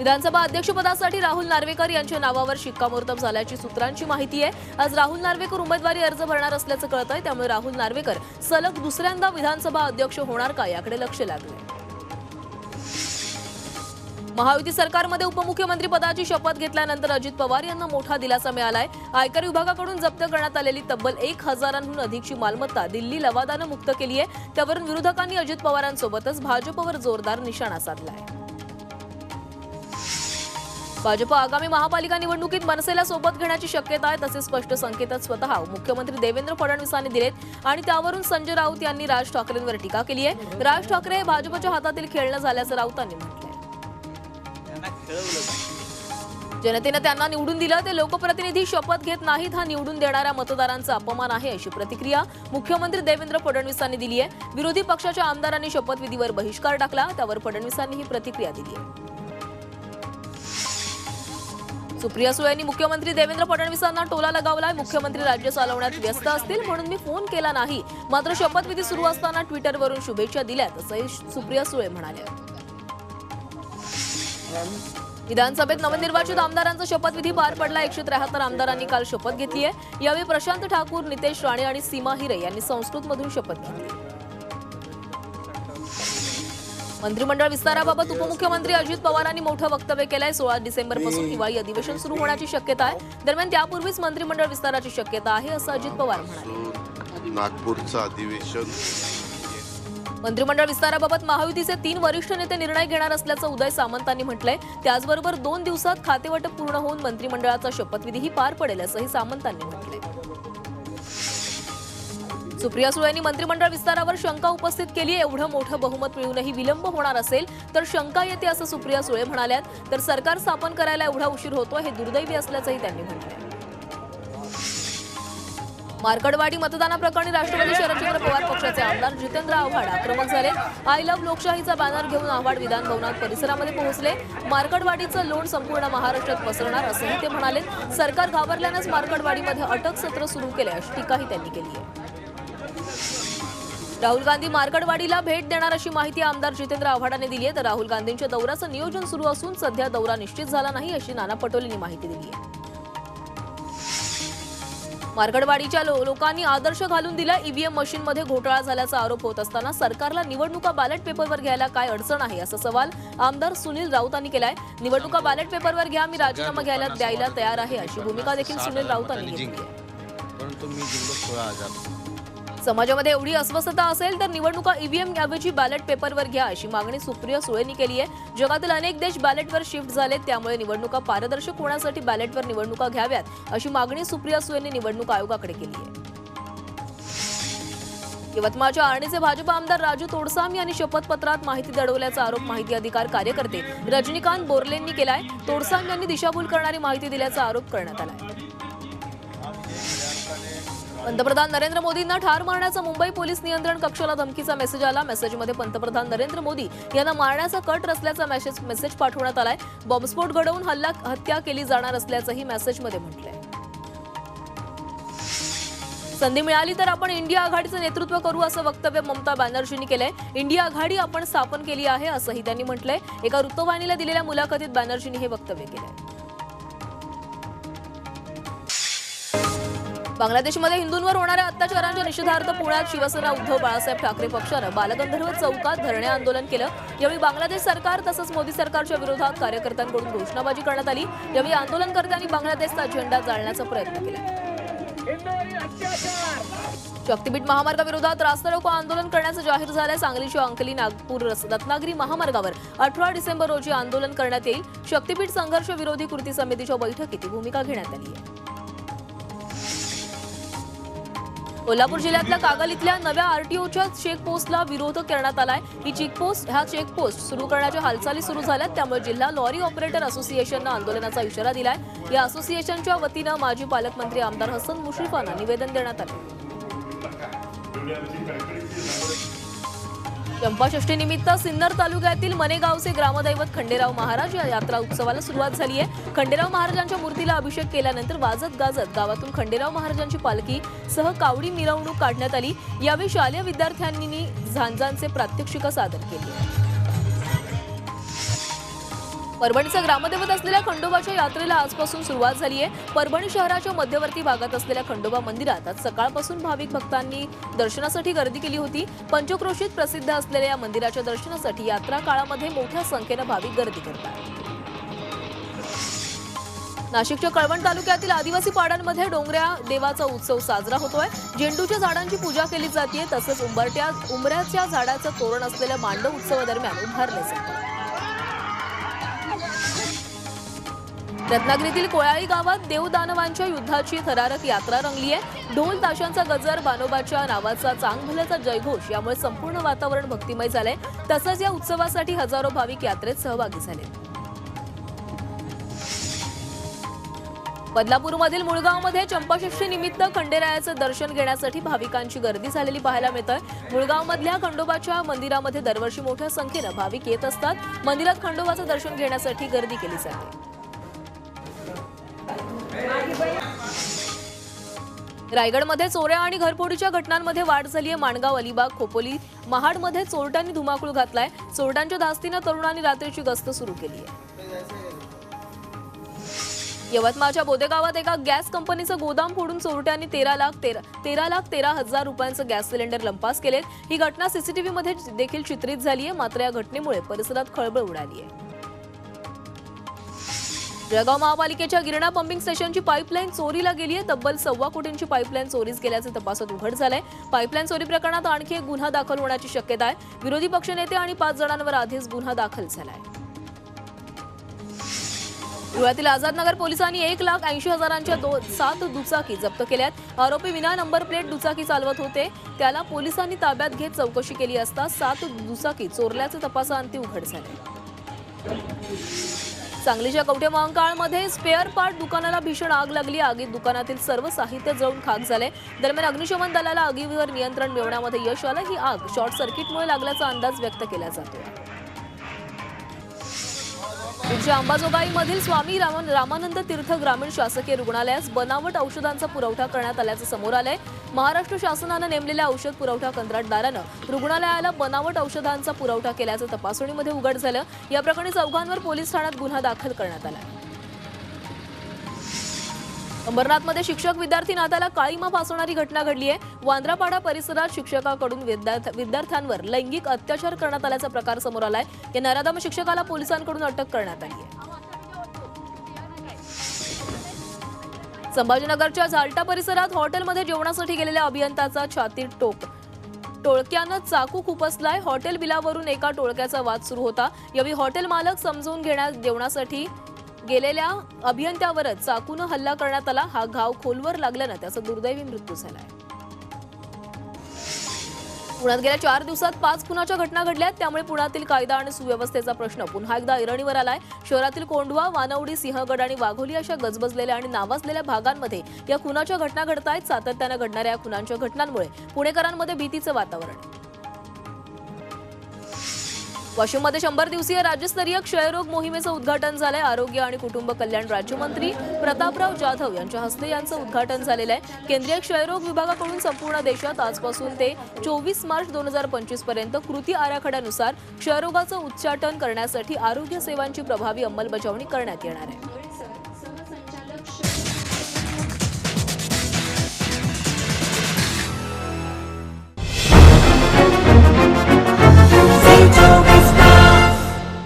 विधानसभा अध्यक्षपदासाठी राहुल नार्वेकर यांच्या नावावर शिक्कामोर्तब झाल्याची सूत्रांची माहिती आहे. आज राहुल नार्वेकर उमेदवारी अर्ज भरणार असल्याचं कळत आहे त्यामुळे राहुल नार्वेकर सलग दुसऱ्यांदा विधानसभा अध्यक्ष होणार का याकडे लक्ष लागले महायुती सरकारमध्ये उपमुख्यमंत्री पदाची शपथ घेतल्यानंतर अजित पवार यांना मोठा दिलासा मिळालाय. आयकर विभागाकडून जप्त करण्यात आलेली तब्बल एक हजारांहून अधिकची मालमत्ता दिल्ली लवादानं मुक्त केली आहे त्यावरून विरोधकांनी अजित पवारांसोबतच भाजपवर जोरदार निशाणा साधला आहे भाजप आगामी महापालिका निवडणुकीत मनसेला सोबत घेण्याची शक्यता आहे तसे स्पष्ट संकेतच स्वतः मुख्यमंत्री देवेंद्र फडणवीसांनी दिलेत आणि त्यावरून संजय राऊत यांनी राज ठाकरेंवर टीका केली आहे. राज ठाकरे हे भाजपच्या हातातील खेळणं झाल्याचं राऊतांनी म्हटलंय. जनतेनं त्यांना निवडून दिलं ते लोकप्रतिनिधी शपथ घेत नाहीत हा निवडून देणाऱ्या मतदारांचा अपमान आहे अशी प्रतिक्रिया मुख्यमंत्री देवेंद्र फडणवीसांनी दिली आहे. विरोधी पक्षाच्या आमदारांनी शपथविधीवर बहिष्कार टाकला त्यावर फडणवीसांनी ही प्रतिक्रिया दिली आहे. सुप्रिया सुळे यांनी मुख्यमंत्री देवेंद्र फडणवीसांना टोला लगावलाय. मुख्यमंत्री राज्य चालवण्यात व्यस्त असतील म्हणून मी फोन केला नाही. मात्र शपथविधी सुरू असताना ट्विटरवरून शुभेच्छा दिल्यात असंही सुप्रिया सुळे म्हणाल्या विधानसभेत नवनिर्वाचित आमदारांचा शपथविधी पार पडला. एकशे त्र्याहत्तर आमदारांनी काल शपथ घेतली आहे यावेळी प्रशांत ठाकूर नितेश राणे आणि सीमा हिरे यांनी संस्कृतमधून शपथ घेतली. मंत्रिमंडळ विस्ताराबाबत उपमुख्यमंत्री अजित पवारांनी मोठं वक्तव्य केलंय. सोळा डिसेंबरपासून हिवाळी अधिवेशन सुरू होण्याची शक्यता आहे. दरम्यान त्यापूर्वीच मंत्रिमंडळ विस्ताराची शक्यता आहे असं अजित पवार म्हणाले. नागपूरचं अधिवेशन मंत्रिमंडळ विस्ताराबाबत महायुतीचे तीन वरिष्ठ नेते निर्णय घेणार असल्याचं उदय सामंतांनी म्हटलंय. त्याचबरोबर दोन दिवसात खातेवाटप पूर्ण होऊन मंत्रिमंडळाचा शपथविधीही पार पडेल असंही सामंतांनी म्हटलंय. सुप्रिया सुळे यांनी मंत्रिमंडळ विस्तारावर शंका उपस्थित केली एवढं मोठं बहुमत मिळूनही विलंब होणार असेल तर शंका येते असं सुप्रिया सुळे म्हणाल्यात. तर सरकार स्थापन करायला एवढा उशीर होतो हे दुर्दैवी असल्याचंही त्यांनी म्हटलंय. मार्कडवाडी मतदानाप्रकरणी राष्ट्रवादी शरदचंद्र पवार पक्षाचे आमदार जितेंद्र आव्हाड आक्रमक झाले. आय लव्ह लोकशाहीचा बॅनर घेऊन आव्हाड विधान भवनात परिसरामध्ये पोहोचले. मार्कडवाडीचं लोण संपूर्ण महाराष्ट्रात पसरणार असंही ते म्हणाले. सरकार घाबरल्यानंच मार्कडवाडीमध्ये अटक सत्र सुरू केले अशी टीकाही त्यांनी केली आहे. राहुल गांधी मार्कडवाडीला भेट देणार अशी माहिती आमदार जितेंद्र आव्हाडाने दिली आहे. तर राहुल गांधींच्या दौऱ्याचं नियोजन सुरू असून सध्या दौरा निश्चित झाला नाही अशी नाना पटोलेंनी माहिती दिली आहे. मार्कडवाडीच्या लो- लोकांनी आदर्श घालून दिला. ईव्हीएम मशीनमध्ये घोटाळा झाल्याचा आरोप होत असताना सरकारला निवडणुका बॅलेट पेपरवर घ्यायला काय अडचण आहे? असा सवाल आमदार सुनील राऊतांनी केलाय. निवडणुका बॅलेट पेपरवर घ्या मी राजीनामा घ्यायला द्यायला तयार आहे अशी भूमिका देखील सुनील राऊतांनी घेतली परंतु मी जिंकलो सोळा हजार समाजामध्ये एवढी अस्वस्थता असेल तर निवडणुका ईव्हीएम ऐवजी बॅलेट पेपरवर घ्या अशी मागणी सुप्रिया सुळेंनी केली आहे. जगातील अनेक देश बॅलेटवर शिफ्ट झालेत त्यामुळे निवडणुका पारदर्शक होण्यासाठी बॅलेटवर निवडणुका घ्याव्यात अशी मागणी सुप्रिया सुळेंनी निवडणूक आयोगाकडे केली आहे. यवतमाळच्या आर्णीचे भाजप आमदार राजू तोडसाम यांनी शपथपत्रात माहिती दडवल्याचा आरोप माहिती अधिकार कार्यकर्ते रजनीकांत बोर्लेंनी केलाय. तोडसाम यांनी दिशाभूल करणारी माहिती दिल्याचा आरोप करण्यात आलाय. पंतप्रधान नरेंद्र मोदींना ठार मारण्याचा मुंबई पोलीस नियंत्रण कक्षाला धमकीचा मेसेज आला. मेसेजमध्ये पंतप्रधान नरेंद्र मोदी यांना मारण्याचा कट रचल्याचा मेसेज मेसेज पाठवण्यात आलाय. बॉम्बस्फोट घडवून हल्ला हत्या केली जाणार असल्याचंही मेसेजमध्ये म्हटलंय. संधी मिळाली तर आपण इंडिया आघाडीचं नेतृत्व करू असं वक्तव्य ममता बॅनर्जींनी केलंय. इंडिया आघाडी आपण स्थापन केली आहे असंही त्यांनी म्हटलंय. एका वृत्तवाहिनीला दिलेल्या मुलाखतीत बॅनर्जींनी हे वक्तव्य केलंय. बांगलादेशमध्ये हिंदूंवर होणाऱ्या अत्याचारांच्या निषेधार्थ पुण्यात शिवसेना उद्धव बाळासाहेब ठाकरे पक्षानं बालगंधर्व चौकात धरणे आंदोलन केलं. यावेळी बांगलादेश सरकार तसंच मोदी सरकारच्या विरोधात कार्यकर्त्यांकडून घोषणाबाजी करण्यात आली. यावेळी आंदोलनकर्त्यांनी बांगलादेशचा झेंडा जाळण्याचा प्रयत्न केला. शक्तीपीठ महामार्गाविरोधात रास्ता रोको आंदोलन करण्याचं जाहीर झालंय. सांगलीच्या अंकली नागपूर रत्नागिरी महामार्गावर अठरा डिसेंबर रोजी आंदोलन करण्यात येईल. शक्तीपीठ संघर्ष विरोधी कृती समितीच्या बैठकीत भूमिका घेण्यात आली आहे. कोल्हापूर जिल्ह्यातल्या कागल इथल्या नव्या आरटीओच्या चेकपोस्टला विरोध करण्यात आलाय. ही चेकपोस्ट ह्या चेकपोस्ट सुरू करण्याच्या हालचाली सुरू झाल्यात. त्यामुळे जिल्हा लॉरी ऑपरेटर असोसिएशननं आंदोलनाचा इशारा दिलाय. या असोसिएशनच्या वतीनं माजी पालकमंत्री आमदार हसन मुश्रीफांना निवेदन देण्यात आलं. चंपाषष्टीनिमित्त सिन्नर तालुक्यातील मनेगावचे ग्रामदैवत खंडेराव महाराज या यात्रा उत्सवाला सुरुवात झाली आहे. खंडेराव महाराजांच्या मूर्तीला अभिषेक केल्यानंतर वाजत गाजत गावातून खंडेराव महाराजांची पालखी सह कावडी मिरवणूक काढण्यात आली. यावेळी शालेय विद्यार्थ्यांनी झांजांचे प्रात्यक्षिक सादर केली. परभणीचं ग्रामदैवत असलेल्या खंडोबाच्या यात्रेला आजपासून सुरुवात झाली आहे परभणी शहराच्या मध्यवर्ती भागात असलेल्या खंडोबा मंदिरात आज सकाळपासून भाविक भक्तांनी दर्शनासाठी गर्दी केली होती. पंचक्रोशीत प्रसिद्ध असलेल्या या मंदिराच्या दर्शनासाठी यात्रा काळामध्ये मोठ्या संख्येनं भाविक गर्दी करतात. नाशिकच्या कळवण तालुक्यातील आदिवासी पाड्यांमध्ये डोंगऱ्या देवाचा उत्सव साजरा होतोय. झेंडूच्या झाडांची पूजा केली जाते तसंच उंबरट्या उंबऱ्याच्या झाडाचं तोरण असलेल्या मांडव उत्सवादरम्यान उभारलं जातं रत्नागिरीतील कोळाळी गावात देवदानवांच्या युद्धाची थरारक यात्रा रंगली आहे ढोल ताशांचा गजर बानोबाच्या नावाचा चांगभल्याचा जयघोष यामुळे संपूर्ण वातावरण भक्तिमय झालंय. तसंच या उत्सवासाठी हजारो भाविक यात्रेत सहभागी झाले. बदलापूरमधील मुळगावमध्ये चंपाषष्ठी निमित्त खंडेरायाचं दर्शन घेण्यासाठी भाविकांची गर्दी झालेली पाहायला मिळत आहे मुळगावमधल्या खंडोबाच्या मंदिरामध्ये दरवर्षी मोठ्या संख्येनं भाविक येत असतात. मंदिरात खंडोबाचं दर्शन घेण्यासाठी गर्दी केली जाते. रायगडमध्ये चोऱ्या आणि घरफोडीच्या घटनांमध्ये वाढ झाली आहे माणगाव अलिबाग खोपोली महाडमध्ये चोरट्यांनी धुमाकूळ घातलाय. चोरट्यांच्या धास्तीनं तरुणांनी रात्रीची गस्त सुरू केली आहे यवतमाळच्या बोदेगावात एका गॅस कंपनीचं गोदाम फोडून चोरट्यांनी तेरा लाख तेरा तेरा लाख तेरा हजार रुपयांचं गॅस सिलेंडर लंपास केलेत. ही घटना सीसीटीव्ही मध्ये देखील चित्रित झाली आहे मात्र या घटनेमुळे परिसरात खळबळ उडाली आहे जळगाव महापालिकेच्या गिरणा पंपिंग स्टेशनची पाईपलाईन चोरीला गेली आहे. तब्बल सव्वा कोटींची पाईपलाईन चोरीस गेल्याचे तपासात उघड झालंय. पाईपलाईन चोरी प्रकरणात आणखी एक गुन्हा दाखल होण्याची शक्यता आहे. विरोधी पक्षनेते आणि पाच जणांवर आधीच गुन्हा दाखल झालाय. धुळ्यातील आझादनगर पोलिसांनी एक लाख ऐंशी हजारांच्या दो सात दुचाकी जप्त केल्यात. आरोपी विना नंबर प्लेट दुचाकी चालवत होते. त्याला पोलिसांनी ताब्यात घेत चौकशी केली असता सात दुचाकी चोरल्याचे तपासाअंती उघड झाले सांगलीच्या कवठे महांकाळमध्ये स्पेअर पार्ट दुकानाला भीषण आग लागली. आगीत दुकानातील सर्व साहित्य जळून खाक झाले. दरम्यान अग्निशमन दलाला आगीवर नियंत्रण मिळवण्यामध्ये यश आलं. ही आग शॉर्ट सर्किटमुळे लागल्याचा अंदाज व्यक्त केला जातो पुढच्या अंबाजोगाईमधील स्वामी रामन रामानंद तीर्थ ग्रामीण शासकीय रुग्णालयास बनावट औषधांचा पुरवठा करण्यात आल्याचं समोर आलंय. महाराष्ट्र शासनानं नेमलेल्या औषध पुरवठा कंत्राटदारानं रुग्णालयाला बनावट औषधांचा पुरवठा केल्याचं तपासणीमध्ये उघड झालं. या प्रकरणी चौघांवर पोलीस ठाण्यात गुन्हा दाखल करण्यात आला. अंबरनाथमध्ये शिक्षक विद्यार्थी नात्याला काळीमा फासवणारी घटना घडली आहे. वांद्रापाडा परिसरात शिक्षकाकडून विद्यार्थ्यांवर लैंगिक अत्याचार करण्यात आल्याचा प्रकार समोर आलाय. या नराधम शिक्षकाला पोलिसांकडून अटक करण्यात आली आहे. संभाजीनगरच्या झालटा परिसरात हॉटेलमध्ये जेवणासाठी गेलेल्या अभियंताचा छाती टोक टोळक्यानं चाकू खुपसलाय. हॉटेल बिलावरून एका टोळक्याचा वाद सुरू होता. यावेळी हॉटेल मालक समजून घेण्यास जेवणासाठी गेलेल्या अभियंत्यावरच चाकून हल्ला करण्यात आला. हा घाव खोलवर लागल्यानं त्याचा दुर्दैवी मृत्यू झाला पुण्यात गेल्या चार दिवसात पाच खुनाच्या घटना घडल्यात. त्यामुळे पुण्यातील कायदा आणि सुव्यवस्थेचा प्रश्न पुन्हा एकदा ऐरणीवर आलाय. शहरातील कोंढवा वानवडी सिंहगड आणि वाघोली अशा गजबजलेल्या आणि नावाजलेल्या भागांमध्ये या खुनाच्या घटना घडतायत. सातत्यानं घडणाऱ्या या खुनांच्या घटनांमुळे पुणेकरांमध्ये भीतीचं वातावरण. आहे. वाशिममध्ये शंभर दिवसीय राज्यस्तरीय क्षयरोग मोहिमेचं उद्घाटन झालंय. आरोग्य आणि कुटुंब कल्याण राज्यमंत्री प्रतापराव जाधव यांच्या हस्ते यांचं उद्घाटन झालेलं आहे. केंद्रीय क्षयरोग विभागाकडून संपूर्ण देशात आजपासून ते चोवीस मार्च दोन हजार पंचवीसपर्यंत कृती आराखड्यानुसार क्षयरोगाचं उच्चाटन करण्यासाठी आरोग्य सेवांची प्रभावी अंमलबजावणी करण्यात येणार आहे.